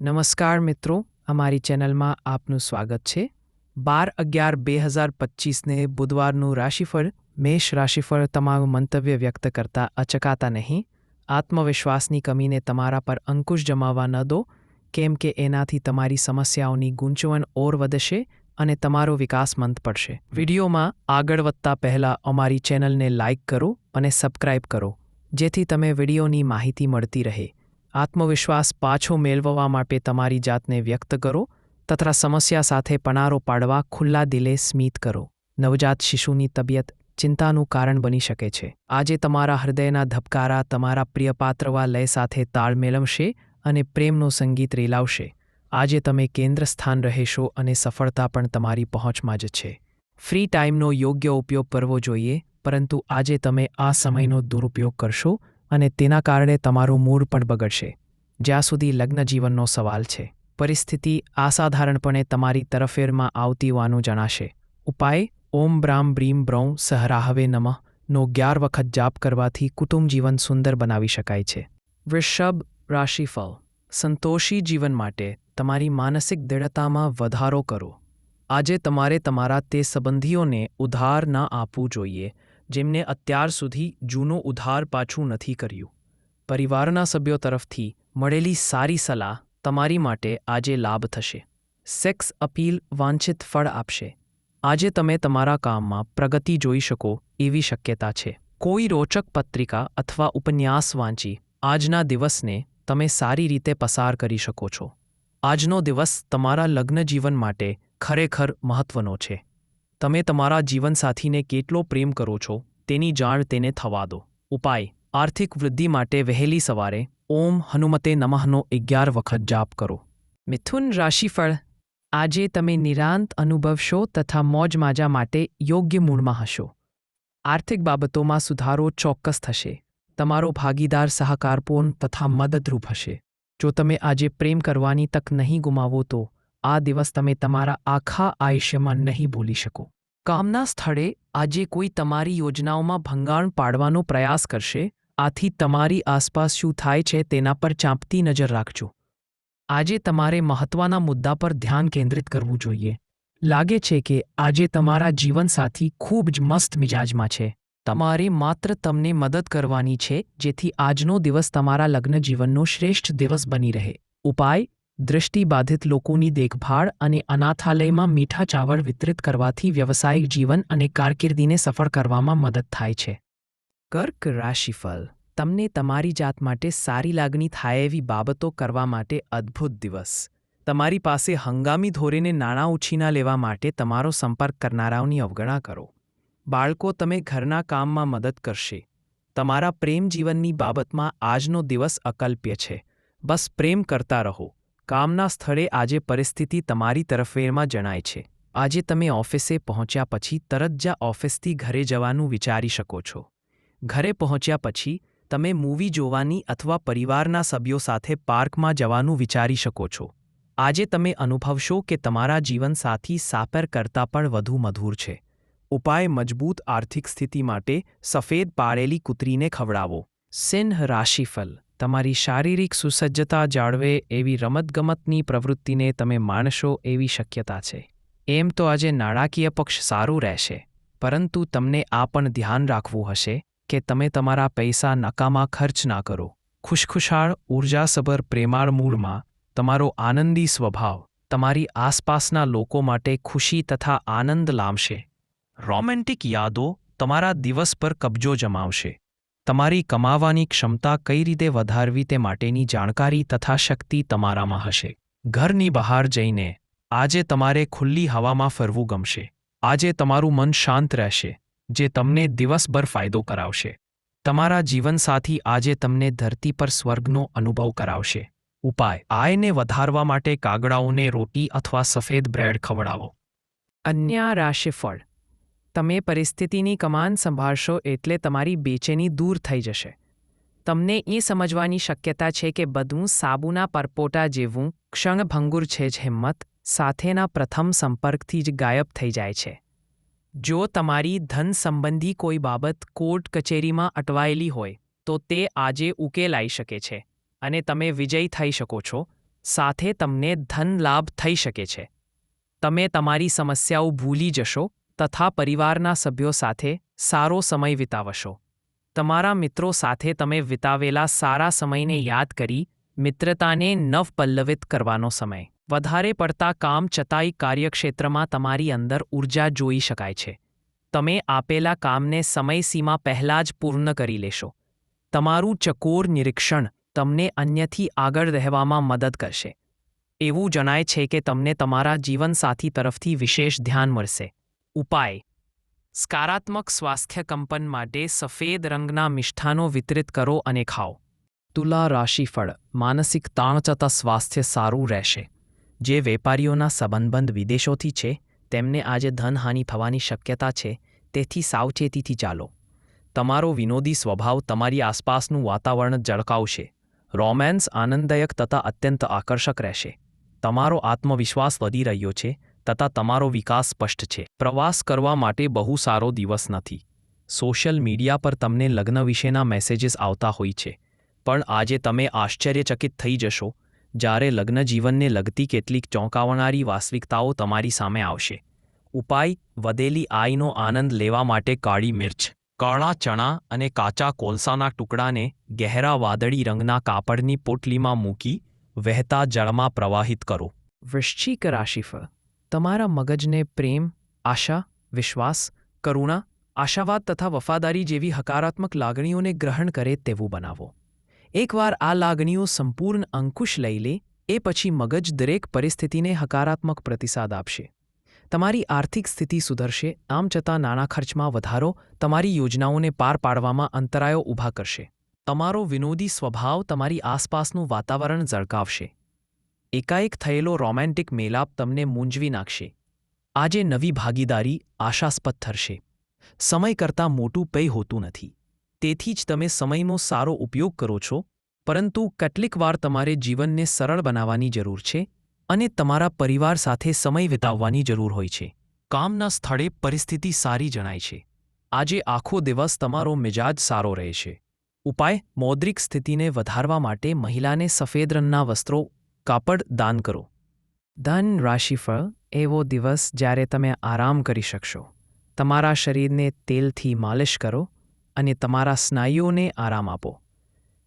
નમસ્કાર મિત્રો, અમારી ચેનલમાં આપનું સ્વાગત છે. બાર અગિયાર બે હજાર પચીસને બુધવારનું રાશિફળ, મેષ રાશિફળ તમારું મંતવ્ય વ્યક્ત કરતા અચકાતા નહીં. આત્મવિશ્વાસની કમીને તમારા પર અંકુશ જમાવવા ન દો, કેમ કે એનાથી તમારી સમસ્યાઓની ગૂંચવણ ઓર વધશે અને તમારો વિકાસ મંદ પડશે. વિડીયોમાં આગળ વધતા પહેલાં અમારી ચેનલને લાઇક કરો અને સબસ્ક્રાઇબ કરો, જેથી તમે વિડીયોની માહિતી મળતી રહે. આત્મવિશ્વાસ પાછો મેળવવા માટે તમારી જાતને વ્યક્ત કરો, તથા સમસ્યા સાથે પનારો પાડવા ખુલ્લા દિલે સ્મિત કરો. નવજાત શિશુની તબિયત ચિંતાનું કારણ બની શકે છે. આજે તમારા હૃદયના ધબકારા તમારા પ્રિયપાત્રવા લય સાથે તાળ મેળવશે અને પ્રેમનો સંગીત રેલાવશે. આજે તમે કેન્દ્ર સ્થાન રહેશો અને સફળતા પણ તમારી પહોંચમાં જ છે. ફ્રી ટાઈમનો યોગ્ય ઉપયોગ કરવો જોઈએ, પરંતુ આજે તમે આ સમયનો દુરુપયોગ કરશો અને તેના કારણે તમારું મૂડ પણ બગડશે. જ્યાં સુધી લગ્ન જીવનનો સવાલ છે, પરિસ્થિતિ અસાધારણપણે તમારી તરફેરમાં આવતી હોવાનું જણાશે. ઉપાય, ઓમ બ્રામ બ્રીમ બ્રૌં સહરાહવે નમઃ, નો અગિયાર વખત જાપ કરવાથી કુટુંબ જીવન સુંદર બનાવી શકાય છે. વૃષભ રાશિફળ, સંતોષી જીવન માટે તમારી માનસિક દૃઢતામાં વધારો કરો. આજે તમારે તમારા તે સંબંધીઓને ઉધાર ન આપવું જોઈએ. જેમને અત્યાર સુધી જૂનો ઉધાર પાછું નથી કર્યું. પરિવારના સભ્યો તરફથી મળેલી સારી સલાહ તમારી માટે આજે લાભ થશે. સેક્સ અપીલ વાંછિત ફળ આપશે. આજે તમે તમારા કામમાં પ્રગતિ જોઈ શકો એવી શક્યતા છે. કોઈ રોચક પત્રિકા અથવા ઉપન્યાસ વાંચી આજના દિવસને તમે સારી રીતે પસાર કરી શકો છો. આજનો દિવસ તમારા લગ્ન જીવન માટે ખરેખર મહત્વનો છે. તમે તમારા જીવનસાથીને કેટલો પ્રેમ કરો છો, તેની જાણ તેને થવા દો. ઉપાય, આર્થિક વૃદ્ધિ માટે વહેલી સવારે, ઓમ હનુમતે નમઃનો અગિયાર વખત જાપ કરો. મિથુન રાશિફળ, આજે તમે નિરાંત અનુભવશો તથા મોજ માજા માટે યોગ્ય મૂળમાં હશો. આર્થિક બાબતોમાં સુધારો ચોક્કસ થશે. તમારો ભાગીદાર સહકારપૂર્ણ તથા મદદરૂપ હશે. જો તમે આજે પ્રેમ કરવાની તક નહીં ગુમાવો તો આ દિવસ તમે તમારા આખા આયુષ્યમાં નહીં ભૂલી શકો. કામના સ્થળે આજે કોઈ તમારી યોજનાઓમાં ભંગાણ પાડવાનો પ્રયાસ કરશે, આથી તમારી આસપાસ શું થાય છે તેના પર ચાંપતી નજર રાખજો. આજે તમારે મહત્વના મુદ્દા પર ધ્યાન કેન્દ્રિત કરવું જોઈએ. લાગે છે કે આજે તમારા જીવનસાથી ખૂબ જ મસ્ત મિજાજમાં છે. તમારે માત્ર તમને મદદ કરવાની છે જેથી આજનો દિવસ તમારા લગ્ન જીવનનો શ્રેષ્ઠ દિવસ બની રહે. ઉપાય દૃષ્ટિબાધિત લોકોની દેખભાળ અને અનાથાલયમાં મીઠા ચાવળ વિતરિત કરવાથી વ્યવસાયિક જીવન અને કારકિર્દીને સફળ કરવામાં મદદ થાય છે. કર્ક રાશિફળ. તમને તમારી જાત માટે સારી લાગણી થાય એવી બાબતો કરવા માટે અદ્ભુત દિવસ. તમારી પાસે હંગામી ધોરણે નાણાં ઉછીના લેવા માટે તમારો સંપર્ક કરનારાઓની અવગણા કરો. બાળકો તમે ઘરના કામમાં મદદ કરશે. તમારા પ્રેમ જીવનની બાબતમાં આજનો દિવસ અકલ્પ્ય છે. બસ પ્રેમ કરતા રહો. કામના સ્થળે આજે પરિસ્થિતિ તમારી તરફેણમાં જણાય છે. આજે તમે ઓફિસે પહોંચ્યા પછી તરત જ ઓફિસથી ઘરે જવાનું વિચારી શકો છો. ઘરે પહોંચ્યા પછી તમે મૂવી જોવાની અથવા પરિવારના સભ્યો સાથે પાર્કમાં જવાનું વિચારી શકો છો. આજે તમે અનુભવશો કે તમારા જીવનસાથી સાપર કરતાં પણ વધુ મધુર છે. ઉપાય મજબૂત આર્થિક સ્થિતિ માટે સફેદ પાળેલી કૂતરીને ખવડાવો. સિંહ રાશિફળ તમારી શારીરિક સુસજ્જતા જાળવે એવી રમતગમતની પ્રવૃત્તિને તમે માણશો એવી શક્યતા છે. એમ તો આજે નાણાકીય પક્ષ સારું રહેશે, પરંતુ તમને આ પણ ધ્યાન રાખવું હશે કે તમે તમારા પૈસા નકામા ખર્ચ ના કરો. ખુશખુશાળ ઊર્જાસભર પ્રેમાળ મૂળમાં તમારો આનંદી સ્વભાવ તમારી આસપાસના લોકો માટે ખુશી તથા આનંદ લાવશે. રોમેન્ટિક યાદો તમારા દિવસ પર કબજો જમાવશે. તમારી કમાવાની ક્ષમતા કઈ રીતે વધારવી તે માટેની જાણકારી તથા શક્તિ તમારામાં હશે. ઘરની બહાર જઈને, આજે તમારે ખુલ્લી હવામાં ફરવું ગમશે. આજે તમારું મન શાંત રહેશે, જે તમને દિવસભર ફાયદો કરાવશે. તમારા જીવનસાથી આજે તમને ધરતી પર સ્વર્ગનો અનુભવ કરાવશે. ઉપાય, આયને વધારવા માટે કાગડાઓને રોટી અથવા સફેદ બ્રેડ ખવડાવો. અન્ય રાશિફળ. તમે પરિસ્થિતિની કમાન સંભાળશો એટલે તમારી બેચેની દૂર થઈ જશે. તમને એ સમજવાની શક્યતા છે કે બધું સાબુના પરપોટા જેવું ક્ષણભંગુર છે જ હિંમત, સાથેના પ્રથમ સંપર્કથી જ ગાયબ થઈ જાય છે. જો તમારી ધન સંબંધી કોઈ બાબત કોર્ટ કચેરીમાં અટવાયેલી હોય, તો તે આજે ઉકેલાઈ શકે છે અને તમે વિજયી થઈ શકો છો, સાથે તમને ધન લાભ થઈ શકે છે. તમે તમારી સમસ્યાઓ ભૂલી જશો તથા પરિવારના સભ્યો સાથે સારો સમય વિતાવશો. તમારા મિત્રો સાથે તમે વિતાવેલા સારા સમયને યાદ કરી મિત્રતાને નવપલ્લવિત કરવાનો સમય. વધારે પડતા કામ છતાંય કાર્યક્ષેત્રમાં તમારી અંદર ઊર્જા જોઈ શકાય છે. તમે આપેલા કામને સમયસીમા પહેલાં જ પૂર્ણ કરી લેશો. તમારું ચકોર નિરીક્ષણ તમને અન્યથી આગળ રહેવામાં મદદ કરશે. એવું જણાય છે કે તમને તમારા જીવનસાથી તરફથી વિશેષ ધ્યાન મળશે. ઉપાય. સકારાત્મક સ્વાસ્થ્ય કંપન માટે સફેદ રંગના મિષ્ઠાનો વિતરિત કરો અને ખાઓ. તુલા રાશિફળ, માનસિક તાણ છતાં સ્વાસ્થ્ય સારું રહેશે. જે વેપારીઓના સંબંધ વિદેશોથી છે, તેમને આજે ધનહાનિ થવાની શક્યતા છે, તેથી સાવચેતીથી ચાલો. તમારો વિનોદી સ્વભાવ તમારી આસપાસનું વાતાવરણ ઝળકાવશે રોમેન્સ આનંદદાયક તથા અત્યંત આકર્ષક રહેશે. તમારો આત્મવિશ્વાસ વધી રહ્યો છે તથા તમારો વિકાસ સ્પષ્ટ છે. પ્રવાસ કરવા માટે બહુ સારો દિવસ નથી. સોશિયલ મીડિયા પર તમને લગ્ન વિશેના મેસેજીસ આવતા હોય છે. પણ આજે તમે આશ્ચર્યચકિત થઈ જશો જ્યારે લગ્ન જીવનને લગતી કેટલીક ચોંકાવનારી વાસ્તવિકતાઓ તમારી સામે આવશે. ઉપાય, વધેલી આયનો આનંદ લેવા માટે કાળી મિર્ચ, કાળા ચણા અને કાચા કોલસાના ટુકડાને ગહેરા વાદળી રંગના કાપડની પોટલીમાં મૂકી વહેતા જળમાં પ્રવાહિત કરો. વૃશ્ચિક રાશિફળ તમારા મગજને પ્રેમ, આશા, વિશ્વાસ, કરુણા, આશાવાદ તથા વફાદારી જેવી હકારાત્મક લાગણીઓને ગ્રહણ કરે તેવું બનાવો. એકવાર આ લાગણીઓ સંપૂર્ણ અંકુશ લઈ લે, એ પછી મગજ દરેક પરિસ્થિતિને હકારાત્મક પ્રતિસાદ આપશે. તમારી આર્થિક સ્થિતિ સુધરશે, આમ છતાં નાણાં ખર્ચમાં વધારો તમારી યોજનાઓને પાર પાડવામાં અંતરાયો ઊભા કરશે. તમારો વિનોદી સ્વભાવ તમારી આસપાસનું વાતાવરણ ઝળકાવશે. એકાએક થયેલો રોમેન્ટિક મેલાપ તમને મૂંઝવી નાખશે. આજે નવી ભાગીદારી આશાસ્પદ થશે સમય કરતાં મોટું પૈ હોતું નથી. તેથી જ તમે સમયનો સારો ઉપયોગ કરો છો, પરંતુ કેટલીક વાર તમારે જીવનને સરળ બનાવવાની જરૂર છે અને તમારા પરિવાર સાથે સમય વિતાવવાની જરૂર હોય છે. કામના સ્થળે પરિસ્થિતિ સારી જણાય છે. આજે આખો દિવસ તમારો મિજાજ સારો રહેશે ઉપાય, મૌદ્રિક સ્થિતિને વધારવા માટે મહિલાને સફેદ રંગના વસ્ત્રો કાપડ દાન કરો. ધન રાશિફળ એવો દિવસ જ્યારે તમે આરામ કરી શકશો. તમારા શરીરને તેલથી માલિશ કરો અને તમારા સ્નાયુઓને આરામ આપો.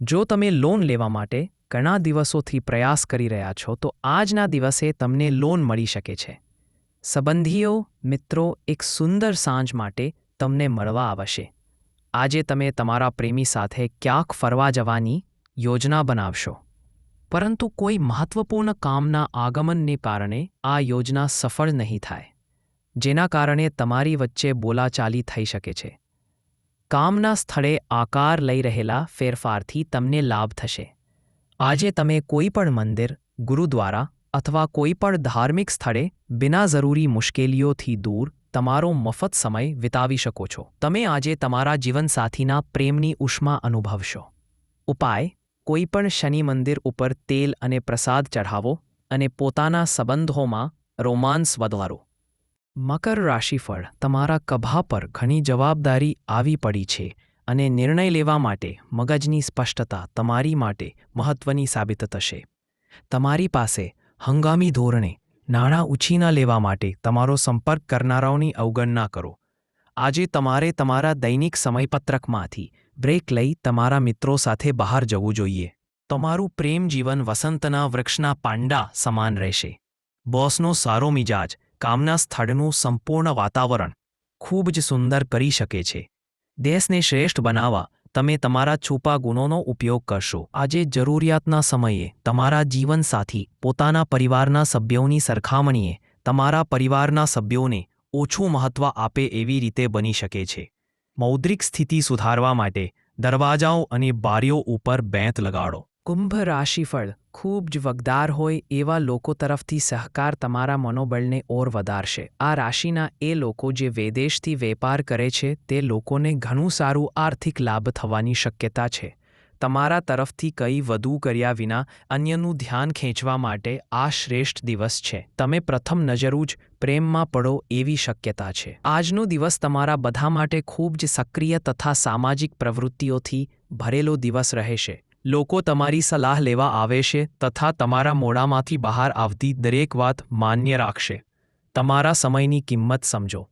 જો તમે લોન લેવા માટે ઘણા દિવસોથી પ્રયાસ કરી રહ્યા છો, તો આજના દિવસે તમને લોન મળી શકે છે. સંબંધીઓ, મિત્રો, એક સુંદર સાંજ માટે તમને મળવા આવશે. આજે તમે તમારા પ્રેમી સાથે ક્યાંક ફરવા જવાની યોજના બનાવશો. પરંતુ કોઈ મહત્વપૂર્ણ કામના આગમનને કારણે આ યોજના સફળ નહીં થાય, જેના કારણે તમારી વચ્ચે બોલાચાલી થઈ શકે છે. કામના સ્થળે આકાર લઈ રહેલા ફેરફારથી તમને લાભ થશે. આજે તમે કોઈ પણ મંદિર, ગુરુદ્વારા અથવા કોઈ પણ ધાર્મિક સ્થળે બિના જરૂરી મુશ્કેલીઓથી દૂર તમારો મફત સમય વિતાવી શકો છો. તમે આજે તમારા જીવનસાથીના પ્રેમની ઉષ્મા અનુભવશો. ઉપાય કોઈ પણ શનિ મંદિર ઉપર તેલ અને પ્રસાદ ચઢાવો અને પોતાના સંબંધોમાં રોમાન્સ વધારો. મકર રાશિફળ તમારા કભા પર ઘણી જવાબદારી આવી પડી છે અને નિર્ણય લેવા માટે મગજની સ્પષ્ટતા તમારી માટે મહત્વની સાબિત થશે. તમારી પાસે હંગામી ધોરણે નાણાં ઉછીના લેવા માટે તમારો સંપર્ક કરનારાઓની અવગણના કરો. આજે તમારે તમારા દૈનિક સમયપત્રકમાંથી બ્રેક લઈ તમારા મિત્રો સાથે બહાર જવું જોઈએ. તમારું પ્રેમ જીવન વસંતના વૃક્ષના પાંડા સમાન રહેશે. બોસનો સારો મિજાજ, કામના સ્થળનું સંપૂર્ણ વાતાવરણ, ખૂબ જ સુંદર કરી શકે છે. દેશને શ્રેષ્ઠ બનાવવા તમે તમારા છુપા ગુણોનો ઉપયોગ કરશો. આજે જરૂરિયાતના સમયે તમારા જીવનસાથી પોતાના પરિવારના સભ્યોની સરખામણીએ તમારા પરિવારના સભ્યોને ઓછું મહત્વ આપે એવી રીતે બની શકે છે. મૌદ્રિક સ્થિતિ સુધારવા માટે દરવાજાઓ અને બારીઓ ઉપર બેંત લગાડો. કુંભ રાશિફળ ખૂબ જ વગદાર હોય એવા લોકો તરફથી સહકાર તમારા મનોબળને ઓર વધારશે. આ રાશિના એ લોકો જે વિદેશથી વેપાર કરે છે, તે લોકોને ઘણું સારું આર્થિક લાભ થવાની શક્યતા છે. તમારા તરફથી કંઈ વધુ કર્યા વિના અન્યનું ધ્યાન ખેંચવા માટે આ શ્રેષ્ઠ દિવસ છે. તમે પ્રથમ નજરું જ પ્રેમમાં પડો એવી શક્યતા છે. આજનો દિવસ તમારા બધા માટે ખૂબ જ સક્રિય તથા સામાજિક પ્રવૃત્તિઓથી ભરેલો દિવસ રહેશે. લોકો તમારી સલાહ લેવા આવે છે તથા તમારા મોડામાંથી બહાર આવતી દરેક વાત માન્ય રાખશે. તમારા સમયની કિંમત સમજો.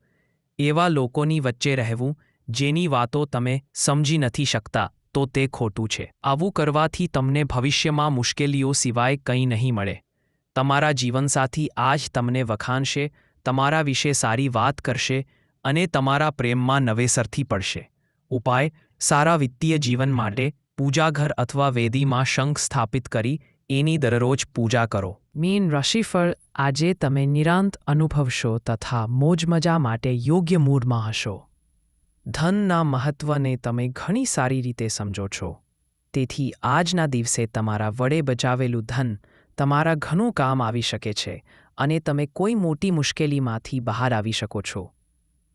એવા લોકોની વચ્ચે રહેવું, જેની વાતો તમે સમજી નથી શકતા, તો તે ખોટું છે. આવું કરવાથી તમને ભવિષ્યમાં મુશ્કેલીઓ સિવાય કંઈ નહીં મળે. તમારા જીવનસાથી આજ તમને વખાણશે, તમારા વિશે સારી વાત કરશે અને તમારા પ્રેમમાં નવેસરથી પડશે. ઉપાય, સારા વિત્તીય જીવન માટે પૂજાઘર અથવા વેદીમાં શંખ સ્થાપિત કરી એની દરરોજ પૂજા કરો. મીન રાશિફળ આજે તમે નિરાંત અનુભવશો તથા મોજમજા માટે યોગ્ય મૂડમાં હશો. ધનના મહત્વને તમે ઘણી સારી રીતે સમજો છો. તેથી આજના દિવસે તમારા વડે બચાવેલું ધન તમારા ઘણું કામ આવી શકે છે અને તમે કોઈ મોટી મુશ્કેલીમાંથી બહાર આવી શકો છો.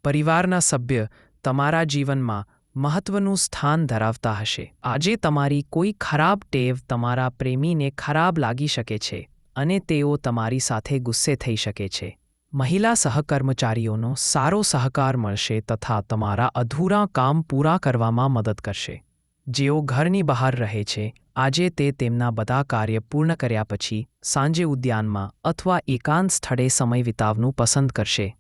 પરિવારના સભ્ય તમારા જીવનમાં મહત્વનું સ્થાન ધરાવતા હશે. આજે તમારી કોઈ ખરાબ ટેવ તમારા પ્રેમીને ખરાબ લાગી શકે છે અને તેઓ તમારી સાથે ગુસ્સે થઈ શકે છે. મહિલા સહકર્મચારીઓનો સારો સહકાર મળશે તથા તમારા અધૂરા કામ પૂરા કરવામાં મદદ કરશે. જેઓ ઘરની બહાર રહે છે આજે તે તેમના બધા કાર્ય પૂર્ણ કર્યા પછી સાંજે ઉદ્યાનમાં અથવા એકાંત સ્થળે સમય વિતાવવાનું પસંદ કરશે.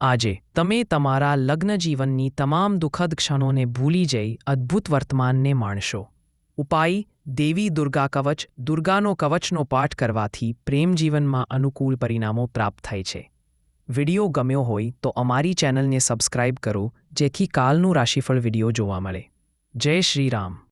આજે તમે તમારા લગ્નજીવનની તમામ દુઃખદ ક્ષણોને ભૂલી જઈ અદ્ભુત વર્તમાનને માણશો. ઉપાય, દેવી દુર્ગા કવચ, દુર્ગાનો કવચનો પાઠ કરવાથી પ્રેમજીવનમાં અનુકૂળ પરિણામો પ્રાપ્ત થાય છે. વિડિયો ગમ્યો હોય તો અમારી ચેનલને સબસ્ક્રાઇબ કરો, જેથી કાલનું રાશિફળ વિડિયો જોવા મળે. જય શ્રી રામ.